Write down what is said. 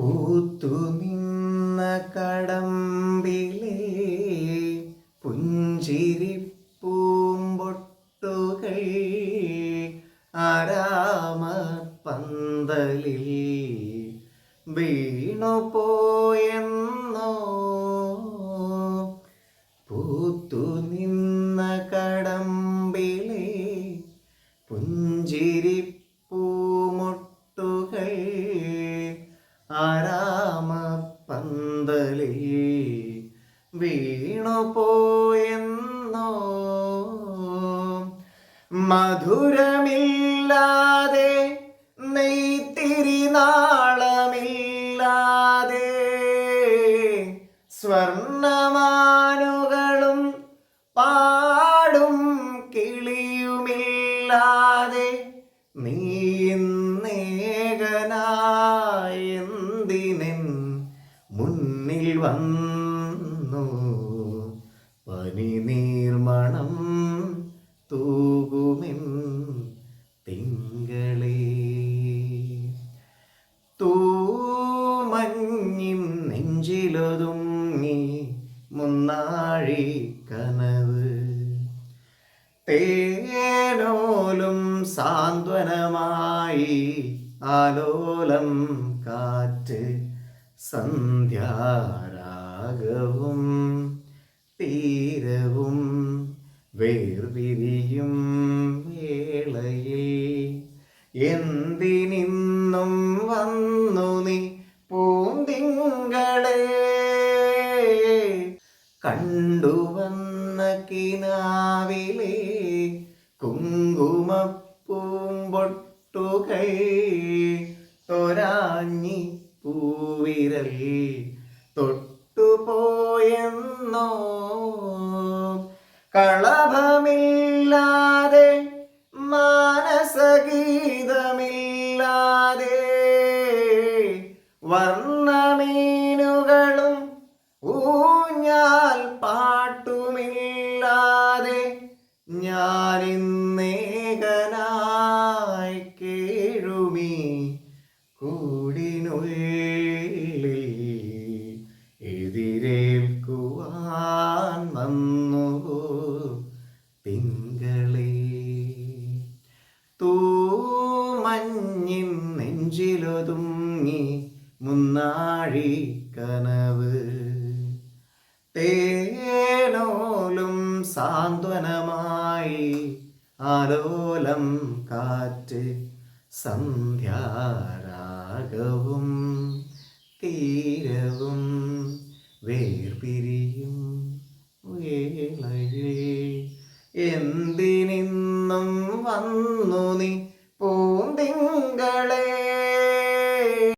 പൂത്തു നിന്ന കടമ്പിലെ പുഞ്ചിരി പൂമ്പൊട്ടുകൾ ആരാമ പന്തലിൽ വീണു ആരാമ പന്തലിൽ വീണു പോയെന്നോ മധുരമില്ലാതെ നെയ്ത്തിരി നാളമില്ലാതെ സ്വർണമാനുകളും പാടും കിളിയുമില്ലാതെ നീ നേകനായെന്തിനെൻ മുന്നിൽ വന്നു. പനി നീർമണം തൂകുമെൻ തിങ്കളേ. തൂമഞ്ഞിൻ നെഞ്ചിലൊതുങ്ങി മുന്നാഴി കനവ്. തേനോലും സാന്ത്വനമായി ആലോലം കാറ്റ് സന്ധ്യാരാഗവും തീരവും വേർപിരിയും വേളയിൽ എന്തിനിന്നും വന്നു നീ പൂന്തിങ്കളെ? കണ്ടുവന്ന കിനാവിലെ കുങ്കുമപ്പൂമ്പൊട്ടുകൈ തൊരാഞ്ഞി പൂവിരൽ തൊട്ടുപോയെന്നോ? കളഭമില്ലാതെ മാനസഗീതമില്ലാതെ വർണമീനുകളും ഊഞ്ഞാൽ മുന്നാഴി കനവ്. തേനോലും സാന്ത്വനമായി ആലോലം കാറ്റ് സന്ധ്യാരാഗവും തീരവും വേർപിരിയും വേളയിൽ. എന്തിനിന്നും വന്നു